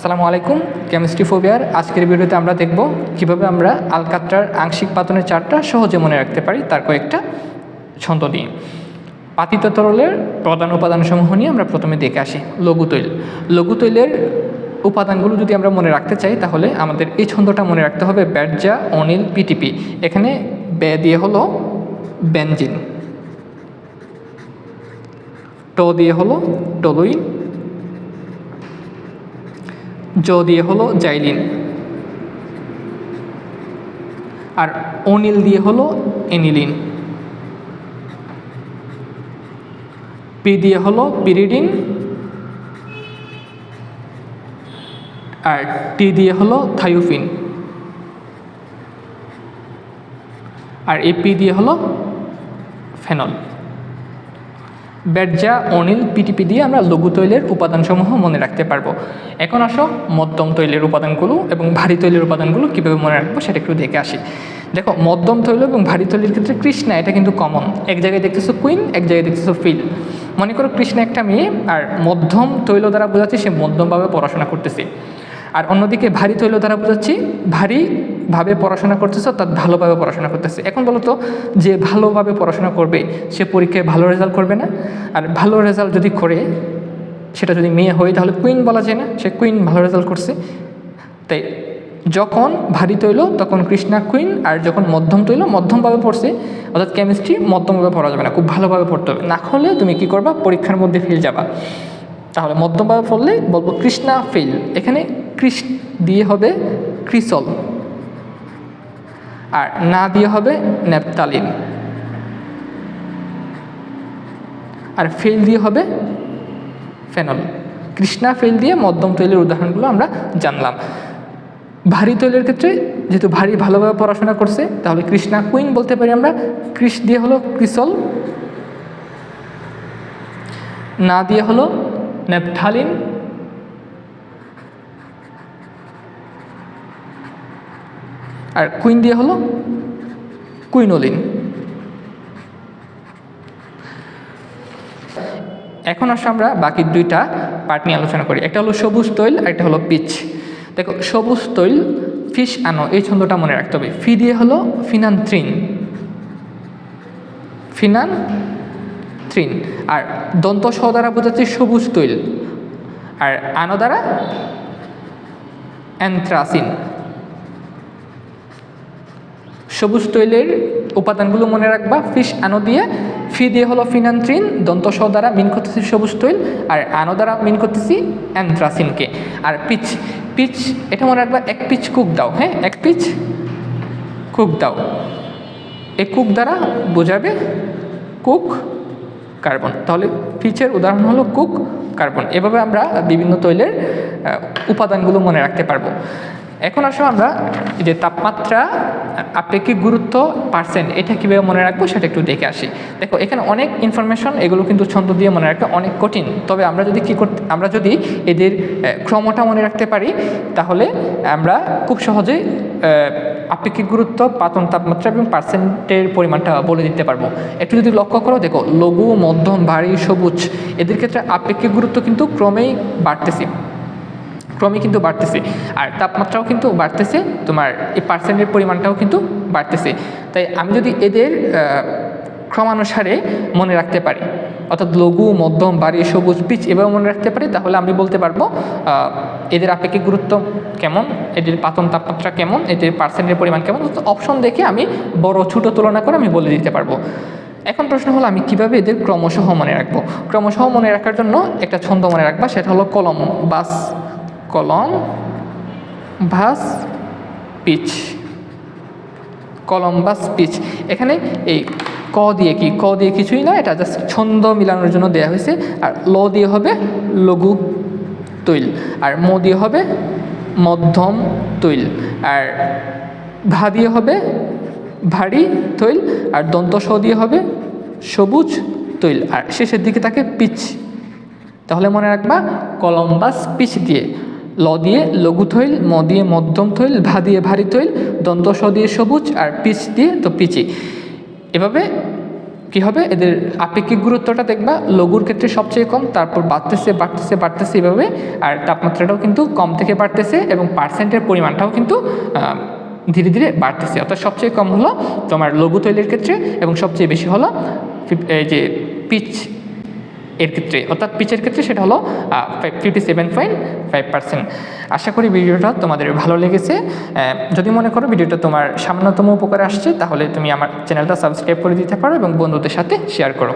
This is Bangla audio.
আসসালামু আলাইকুম কেমিস্ট্রি ফোবিয়ার আজকের ভিডিওতে আমরা দেখব কীভাবে আমরা আলকাত্রার আংশিক পাতনের চারটা সহজে মনে রাখতে পারি তার কয়েকটা ছন্দ দিয়ে পাতিত তরলের প্রধান উপাদানসমূহ নিয়ে আমরা প্রথমে দেখে আসি, লঘু তৈল। লঘু তৈলের উপাদানগুলো যদি আমরা মনে রাখতে চাই, তাহলে আমাদের এই ছন্দটা মনে রাখতে হবে ব্যাটজা অনিল পিটিপি এখানে বে দিয়ে হলো বেনজিন ট দিয়ে হলো টলুইন। জ দিয়ে হলো জাইলিন। আর অনিল দিয়ে হলো এনিলিন। পি দিয়ে হলো পিরিডিন। আর টি দিয়ে হলো থাইওফিন। আর এ পি দিয়ে হলো ফেনল। বেরজা অনিল, পিটিপি দিয়ে আমরা লঘু তৈলের উপাদানসমূহ মনে রাখতে পারব। এখন আসো মধ্যম তৈলের উপাদানগুলো এবং ভারী তৈলের উপাদানগুলো কীভাবে মনে রাখব সেটা একটু দেখে আসি। দেখো, মধ্যম তৈল এবং ভারী তৈলের ক্ষেত্রে কৃষ্ণা, এটা কিন্তু কমন এক জায়গায় দেখতেছো কুইন এক জায়গায় দেখতেছো ফিল মনে করো কৃষ্ণা একটা মেয়ে, আর মধ্যম তৈল দ্বারা বোঝাচ্ছে সে মধ্যমভাবে পড়াশোনা করতেছে। আর অন্যদিকে ভারী তৈল দ্বারা বোঝাচ্ছি ভারীভাবে পড়াশোনা করতেছে, অর্থাৎ ভালোভাবে পড়াশোনা করতেছে। এখন বলো তো, যে ভালোভাবে পড়াশোনা করবে, সে পরীক্ষায় ভালো রেজাল্ট করবে না? আর ভালো রেজাল্ট যদি করে, সেটা যদি মেয়ে হয়, তাহলে কুইন বলা যায় না, সে কুইন ভালো রেজাল্ট করছে। তাই যখন ভারী তৈল তখন কৃষ্ণা কুইন আর যখন মধ্যম তৈল, মধ্যমভাবে পড়ছে, অর্থাৎ কেমিস্ট্রি মধ্যমভাবে পড়া যাবে না, খুব ভালোভাবে পড়তে হবে। না হলে তুমি কি করবা, পরীক্ষার মধ্যে ফেল যাবা। তাহলে মধ্যমভাবে পড়লে বলব কৃষ্ণা ফেল এখানে কৃষ দিয়ে হবে ক্রিসল। আর না দিয়ে হবে ন্যাপতালিন আর ফেল দিয়ে হবে ফেনল। কৃষ্ণা ফেল দিয়ে মধ্যম তৈলের উদাহরণগুলো আমরা জানলাম। ভারী তৈলের ক্ষেত্রে যেহেতু ভারী ভালোভাবে পড়াশোনা করছে, তাহলে কৃষ্ণা কুইন বলতে পারি আমরা। কৃষ দিয়ে হলো ক্রিসল। না দিয়ে হলো ন্যাপথালিন আর কুইন দিয়ে হলো কুইনোলিন। এখন আসলে আমরা বাকি দুইটা পার্ট নিয়ে আলোচনা করি। একটা হলো সবুজ তৈল, আর একটা হলো পিচ। দেখো, সবুজ তৈল, ফিশ আনো, এই ছন্দটা মনে রাখতে হবে। ফি দিয়ে হলো ফিনান্থ্রিন। ফিনান থ্রিন আর দন্ত স দ্বারা বোঝাচ্ছে সবুজ তৈল। আর আনো দ্বারা অ্যান্থ্রাসিন। সবুজ তৈলের উপাদানগুলো মনে রাখবা। ফিশ আনো দিয়ে, ফি দিয়ে হলো ফিনান্থ্রিন দন্ত স দ্বারা মিন করতেছি সবুজ তৈল, আর আনো দ্বারা মিন করতেছি অ্যান্থ্রাসিনকে। আর পিচ পিচ, এটা মনে রাখবা, এক পিচ কুক দাও হ্যাঁ? এক পিচ কুক দাও। এ কুক দ্বারা বোঝাবে কুক কার্বন। তাহলে পিচের উদাহরণ হলো কুক কার্বন। এভাবে আমরা বিভিন্ন তৈলের উপাদানগুলো মনে রাখতে পারব। এখন আসলে আমরা যে তাপমাত্রা আপেক্ষিক গুরুত্ব পার্সেন্ট এটা কীভাবে মনে রাখব সেটা একটু দেখে আসি। দেখো, এখানে অনেক ইনফরমেশন এগুলো কিন্তু ছন্দ দিয়ে মনে রাখা অনেক কঠিন। তবে আমরা যদি কী করতে, আমরা যদি এদের ক্রমটা মনে রাখতে পারি, তাহলে আমরা খুব সহজেই আপেক্ষিক গুরুত্ব, পাতন তাপমাত্রা এবং পার্সেন্টের পরিমাণটা বলে দিতে পারব। একটু যদি লক্ষ্য করো, দেখো, লঘু, মধ্যম, ভারী, সবুজ, এদের ক্ষেত্রে আপেক্ষিক গুরুত্ব কিন্তু ক্রমেই বাড়তেছে। ক্রমে কিন্তু বাড়তেছে। আর তাপমাত্রাও কিন্তু বাড়তেছে, তোমার এই পার্সেন্টের পরিমাণটাও কিন্তু বাড়তেছে। তাই আমি যদি এদের ক্রমানুসারে মনে রাখতে পারি, অর্থাৎ লঘু, মধ্যম বাড়ি সবুজ পিচ এভাবে মনে রাখতে পারি, তাহলে আমি বলতে পারব এদের আপেক্ষিক গুরুত্ব কেমন, এদের পাতন তাপমাত্রা কেমন, এদের পার্সেন্টের পরিমাণ কেমন অপশন দেখে আমি বড় ছোটো তুলনা করে আমি বলে দিতে পারব। এখন প্রশ্ন হলো, আমি কীভাবে এদের ক্রমশঃ মনে রাখব? ক্রমশঃ মনে রাখার জন্য একটা ছন্দ মনে রাখবা, সেটা হলো কলম, বাস। কলম ভাস পিচ। কলম কলম্বাস পিচ। এখানে এই ক দিয়ে কি? ক দিয়ে কিছুই না এটা জাস্ট ছন্দ মিলানোর জন্য দেওয়া হয়েছে। আর ল দিয়ে হবে লঘু তৈল। আর ম দিয়ে হবে মধ্যম তৈল। আর ভা দিয়ে হবে ভারী তৈল। আর দন্ত স দিয়ে হবে সবুজ তৈল। আর শেষের দিকে তাকে পিচ। তাহলে মনে রাখবা কলম্বাস পিচ দিয়ে। ল দিয়ে লঘু থৈল ম দিয়ে মধ্যম থৈল ভা দিয়ে ভারী থৈল দন্ত স দিয়ে সবুজ আর পিচ দিয়ে তো পিচি। এভাবে কী হবে? এদের আপেক্ষিক গুরুত্বটা দেখবা, লঘুর ক্ষেত্রে সবচেয়ে কম, তারপর বাড়তেছে বাড়তেছে বাড়তেছে এভাবে, আর তাপমাত্রাটাও কিন্তু কম থেকে বাড়তেছে এবং পার্সেন্টের পরিমাণটাও কিন্তু ধীরে ধীরে বাড়তেছে। অর্থাৎ সবচেয়ে কম হলো তোমার লঘু তৈলের ক্ষেত্রে এবং সবচেয়ে বেশি হলো এই যে পিচ এর ক্ষেত্রে, অর্থাৎ পিচের ক্ষেত্রে সেটা হলো fifty seven point five percent আশা করি ভিডিওটা তোমাদের ভালো লেগেছে। যদি মনে করো ভিডিওটা তোমার সামান্যতম উপকারে আসছে, তাহলে তুমি আমার চ্যানেলটা সাবস্ক্রাইব করে দিতে পারো এবং বন্ধুদের সাথে শেয়ার করো।